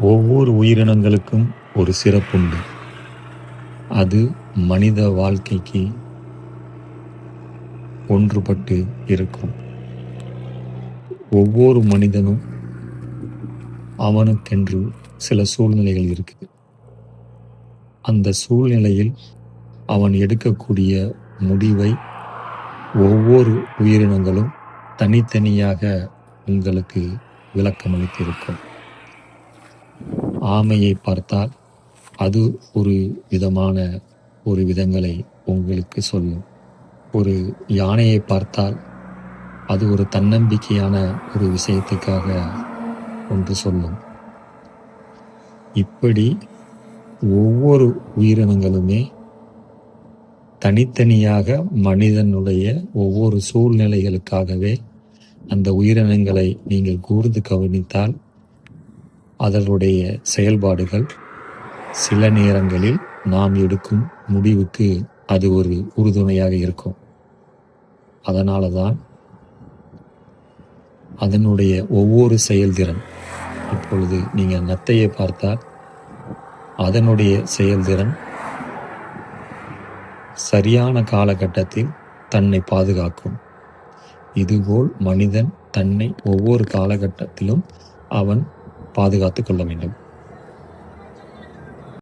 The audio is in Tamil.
ஒவ்வொரு உயிரினங்களுக்கும் ஒரு சிறப்புண்டு. அது மனித வாழ்க்கைக்கு ஒன்றுபட்டு இருக்கும். ஒவ்வொரு மனிதனும் அவனுக்கென்று சில சூழ்நிலைகள் இருக்குது. அந்த சூழ்நிலையில் அவன் எடுக்கக்கூடிய முடிவை ஒவ்வொரு உயிரினங்களும் தனித்தனியாக உங்களுக்கு விளக்கமளித்திருக்கும். ஆமையை பார்த்தால் அது ஒரு விதமான ஒரு விதங்களை உங்களுக்கு சொல்லும். ஒரு யானையை பார்த்தால் அது ஒரு தன்னம்பிக்கையான ஒரு விஷயத்துக்காக ஒன்று சொல்லும். இப்படி ஒவ்வொரு உயிரினங்களுமே தனித்தனியாக மனிதனுடைய ஒவ்வொரு சூழ்நிலைகளுக்காகவே அந்த உயிரினங்களை நீங்கள் கூர்ந்து கவனித்தால் அதனுடைய செயல்பாடுகள் சில நேரங்களில் நாம் எடுக்கும் முடிவுக்கு அது ஒரு உறுதுணையாக இருக்கும். அதனால தான் அதனுடைய ஒவ்வொரு செயல்திறன் இப்பொழுது நீங்கள் நத்தையை பார்த்தால் அதனுடைய செயல்திறன் சரியான காலகட்டத்தில் தன்னை பாதுகாக்கும். இதுபோல் மனிதன் தன்னை ஒவ்வொரு காலகட்டத்திலும் அவன் பாதுகாத்து கொள்ள வேண்டும்.